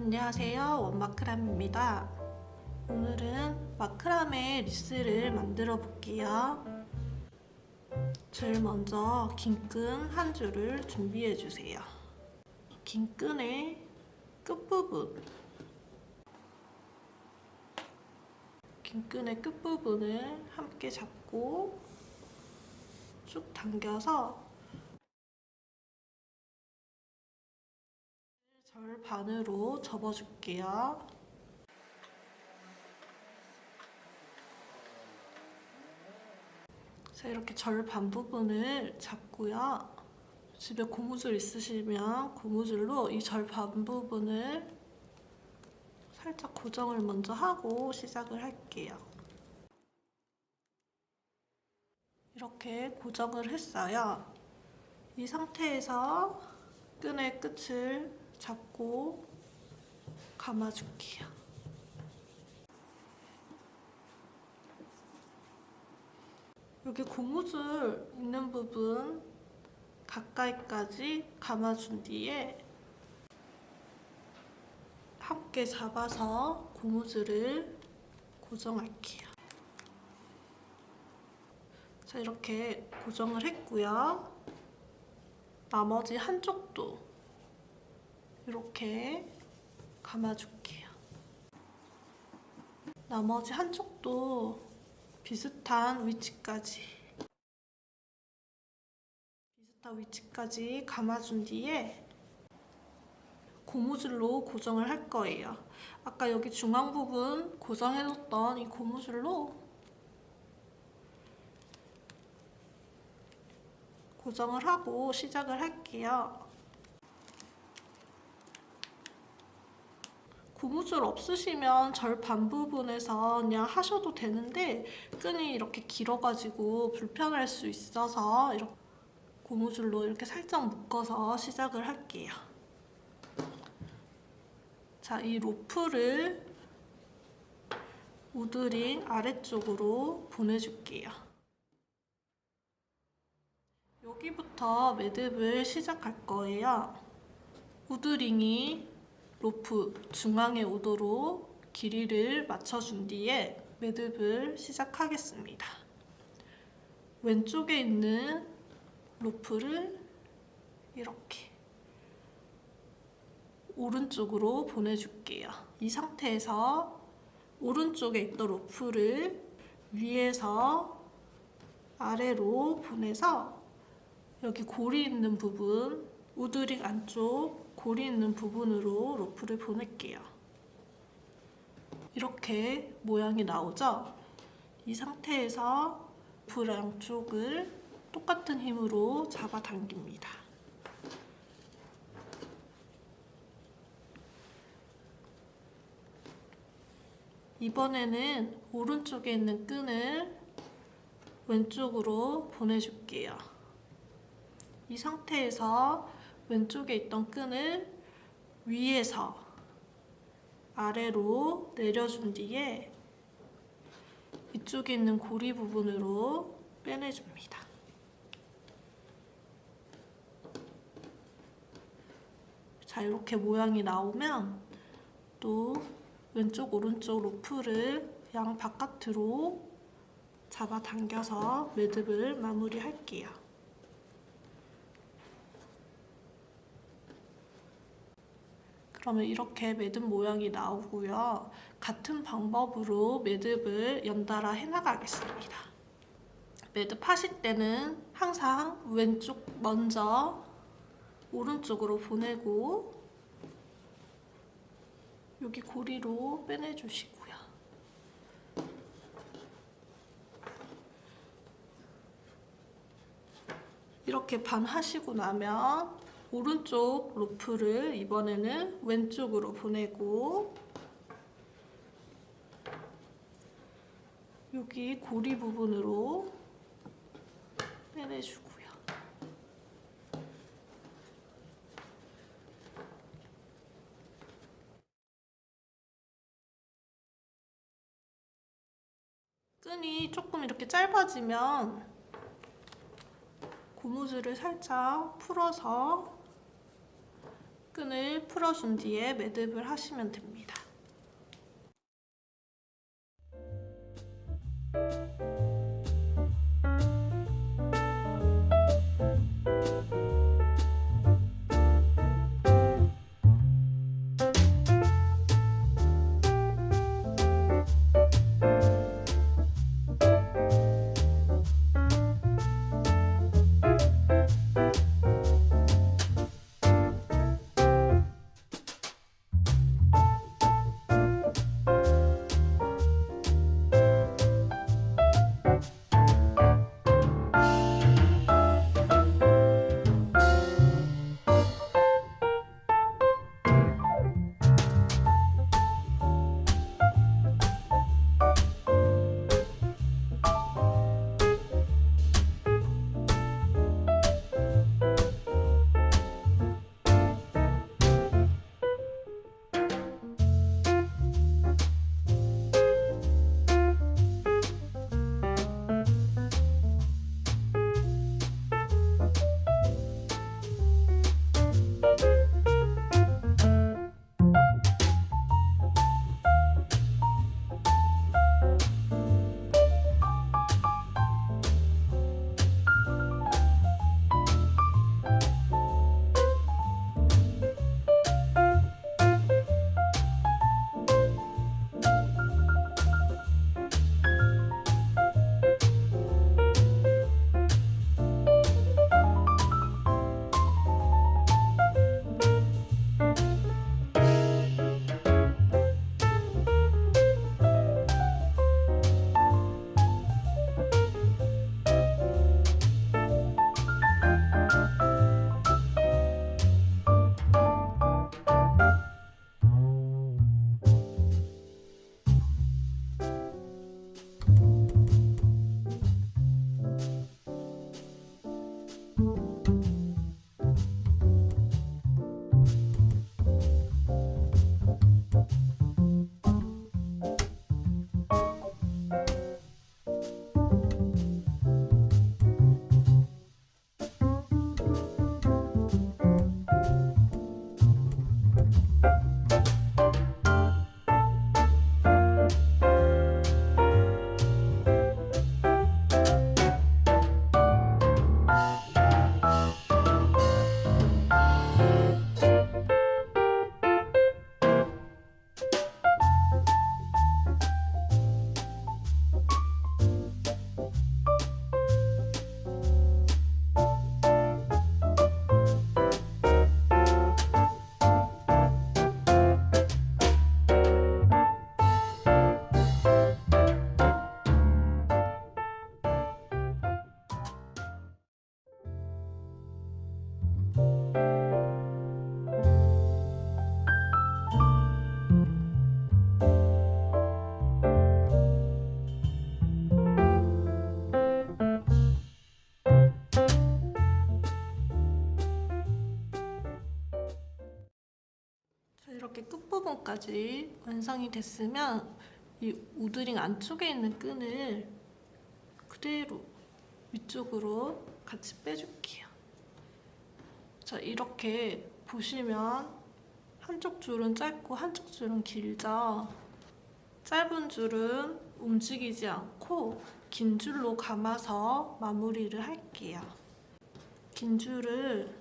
안녕하세요. 원마크람입니다. 오늘은 마크라메 리스를 만들어 볼게요. 제일 먼저 긴 끈 한 줄을 준비해 주세요. 긴 끈의 끝부분. 긴 끈의 끝부분을 함께 잡고 쭉 당겨서 절 반으로 접어줄게요. 자, 이렇게 절반 부분을 잡고요. 집에 고무줄 있으시면 고무줄로 이 절반 부분을 살짝 고정을 먼저 하고 시작을 할게요. 이렇게 고정을 했어요. 이 상태에서 끈의 끝을 잡고 감아줄게요. 여기 고무줄 있는 부분 가까이까지 감아준 뒤에 함께 잡아서 고무줄을 고정할게요. 자, 이렇게 고정을 했고요. 나머지 한쪽도 이렇게 감아줄게요. 나머지 한쪽도 비슷한 위치까지 비슷한 위치까지 감아준 뒤에 고무줄로 고정을 할 거예요. 아까 여기 중앙 부분 고정해뒀던 이 고무줄로 고정을 하고 시작을 할게요. 고무줄 없으시면 절반 부분에서 그냥 하셔도 되는데 끈이 이렇게 길어가지고 불편할 수 있어서 이렇게 고무줄로 이렇게 살짝 묶어서 시작을 할게요. 자, 이 로프를 우드링 아래쪽으로 보내줄게요. 여기부터 매듭을 시작할 거예요. 우드링이 로프 중앙에 오도록 길이를 맞춰준 뒤에 매듭을 시작하겠습니다. 왼쪽에 있는 로프를 이렇게 오른쪽으로 보내줄게요. 이 상태에서 오른쪽에 있던 로프를 위에서 아래로 보내서 여기 고리 있는 부분, 우드링 안쪽 고리 있는 부분으로 로프를 보낼게요. 이렇게 모양이 나오죠? 이 상태에서 불 양쪽을 똑같은 힘으로 잡아당깁니다. 이번에는 오른쪽에 있는 끈을 왼쪽으로 보내줄게요. 이 상태에서 왼쪽에 있던 끈을 위에서 아래로 내려준 뒤에 이쪽에 있는 고리 부분으로 빼내줍니다. 자, 이렇게 모양이 나오면 또 왼쪽, 오른쪽 로프를 양 바깥으로 잡아당겨서 매듭을 마무리할게요. 그러면 이렇게 매듭 모양이 나오고요. 같은 방법으로 매듭을 연달아 해나가겠습니다. 매듭 하실 때는 항상 왼쪽 먼저 오른쪽으로 보내고 여기 고리로 빼내주시고요. 이렇게 반 하시고 나면 오른쪽 로프를 이번에는 왼쪽으로 보내고 여기 고리 부분으로 빼내주고요. 끈이 조금 이렇게 짧아지면 고무줄을 살짝 풀어서 끈을 풀어준 뒤에 매듭을 하시면 됩니다. 이렇게 끝부분까지 완성이 됐으면 이 우드링 안쪽에 있는 끈을 그대로 위쪽으로 같이 빼줄게요. 자, 이렇게 보시면 한쪽 줄은 짧고 한쪽 줄은 길죠. 짧은 줄은 움직이지 않고 긴 줄로 감아서 마무리를 할게요. 긴 줄을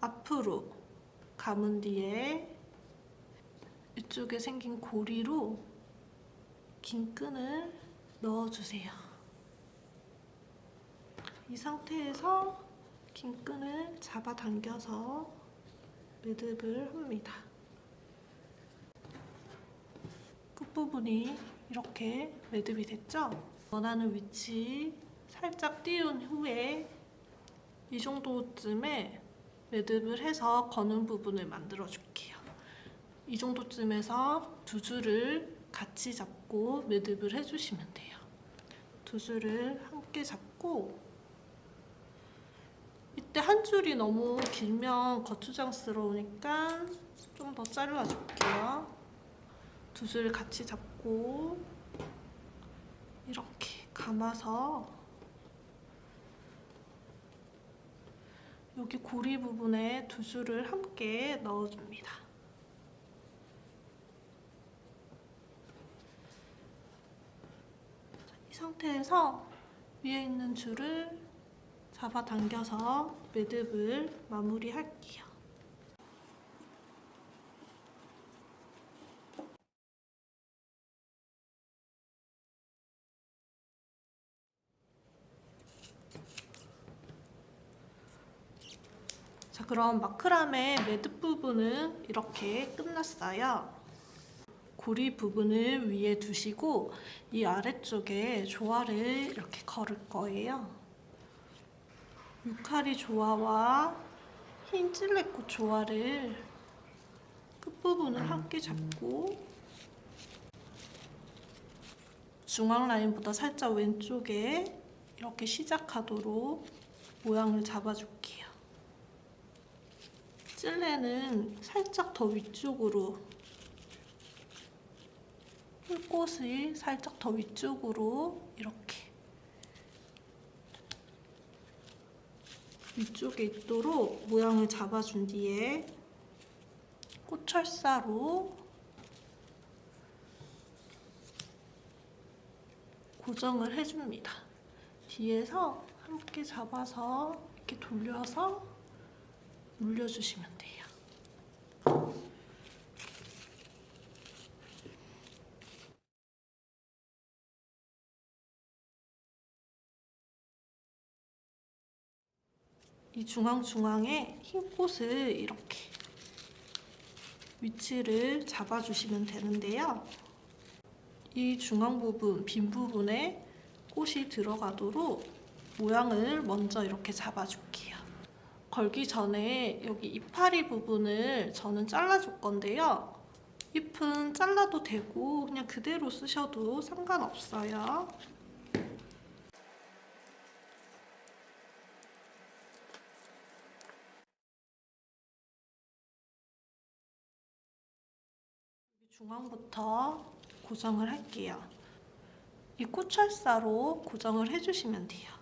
앞으로 감은 뒤에 이쪽에 생긴 고리로 긴 끈을 넣어주세요. 이 상태에서 긴 끈을 잡아당겨서 매듭을 합니다. 끝부분이 이렇게 매듭이 됐죠? 원하는 위치 살짝 띄운 후에 이 정도쯤에 매듭을 해서 거는 부분을 만들어 줄게요. 이 정도쯤에서 두 줄을 같이 잡고 매듭을 해주시면 돼요. 두 줄을 함께 잡고 이때 한 줄이 너무 길면 거추장스러우니까 좀 더 잘라줄게요. 두 줄 같이 잡고 이렇게 감아서 여기 고리 부분에 두 줄을 함께 넣어줍니다. 이 상태에서 위에 있는 줄을 잡아당겨서 매듭을 마무리할게요. 자, 그럼 마크라메 매듭 부분은 이렇게 끝났어요. 고리 부분을 위에 두시고 이 아래쪽에 조화를 이렇게 걸을 거예요. 유카리 조화와 흰 찔레꽃 조화를 끝부분을 함께 잡고 중앙 라인보다 살짝 왼쪽에 이렇게 시작하도록 모양을 잡아줄 찔레는 살짝 더 위쪽으로 풀꽃이 살짝 더 위쪽으로 이렇게 위쪽에 있도록 모양을 잡아준 뒤에 꽃철사로 고정을 해줍니다. 뒤에서 함께 잡아서 이렇게 돌려서 물려주시면 돼요. 이 중앙중앙에 흰 꽃을 이렇게 위치를 잡아주시면 되는데요. 이 중앙 부분, 빈 부분에 꽃이 들어가도록 모양을 먼저 이렇게 잡아줄게요. 걸기 전에 여기 이파리 부분을 저는 잘라줄 건데요. 잎은 잘라도 되고 그냥 그대로 쓰셔도 상관없어요. 중앙부터 고정을 할게요. 이 꽃철사로 고정을 해주시면 돼요.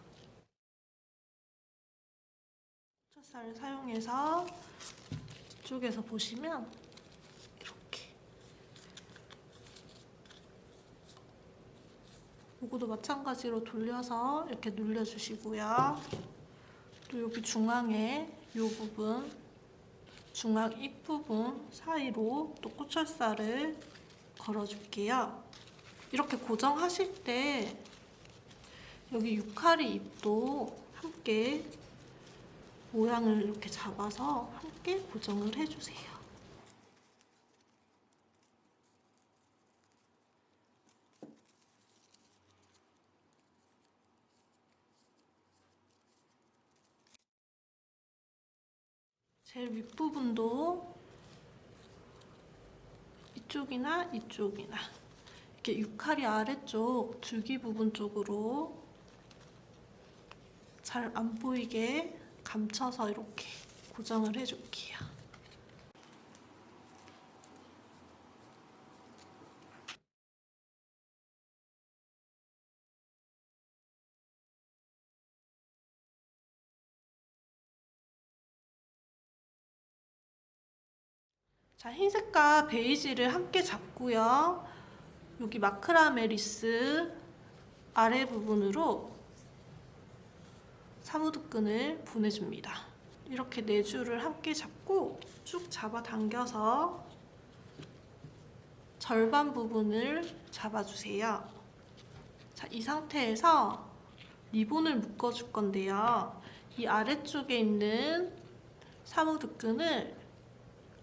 꽃철사를 사용해서 이쪽에서 보시면 이렇게 요거도 마찬가지로 돌려서 이렇게 눌려주시고요. 또 여기 중앙에 이 부분 중앙 입부분 사이로 또 꽃철사를 걸어줄게요. 이렇게 고정하실 때 여기 유카리 잎도 함께 모양을 이렇게 잡아서 함께 고정을 해주세요. 제일 윗부분도 이쪽이나 이쪽이나 이렇게 유칼이 아래쪽 줄기 부분 쪽으로 잘 안 보이게 감춰서 이렇게 고정을 해줄게요. 자, 흰색과 베이지를 함께 잡고요. 여기 마크라메 리스 아래 부분으로 사무드끈을 보내줍니다. 이렇게 네 줄을 함께 잡고 쭉 잡아 당겨서 절반 부분을 잡아주세요. 자, 이 상태에서 리본을 묶어줄 건데요. 이 아래쪽에 있는 사무드끈을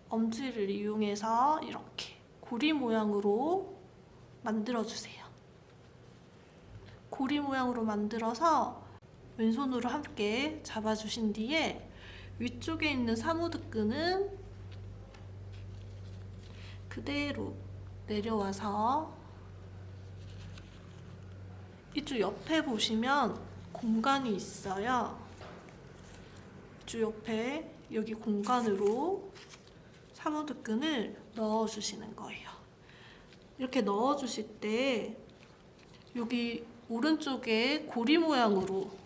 엄지를 이용해서 이렇게 고리 모양으로 만들어주세요. 고리 모양으로 만들어서 왼손으로 함께 잡아주신 뒤에 위쪽에 있는 사무드끈은 그대로 내려와서 이쪽 옆에 보시면 공간이 있어요. 이쪽 옆에 여기 공간으로 사무드끈을 넣어주시는 거예요. 이렇게 넣어주실 때 여기 오른쪽에 고리 모양으로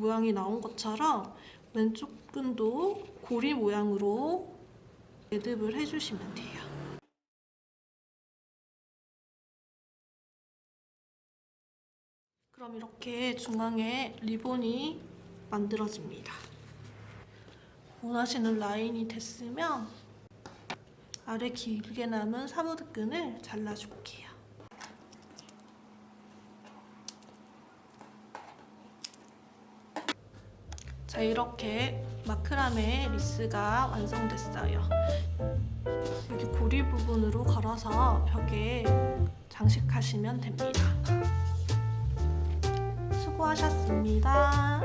모양이 나온 것처럼 왼쪽 끈도 고리 모양으로 매듭을 해주시면 돼요. 그럼 이렇게 중앙에 리본이 만들어집니다. 원하시는 라인이 됐으면 아래 길게 남은 사무드 끈을 잘라줄게요. 자 이렇게 마크라메 리스가 완성됐어요. 여기 고리 부분으로 걸어서 벽에 장식하시면 됩니다. 수고하셨습니다.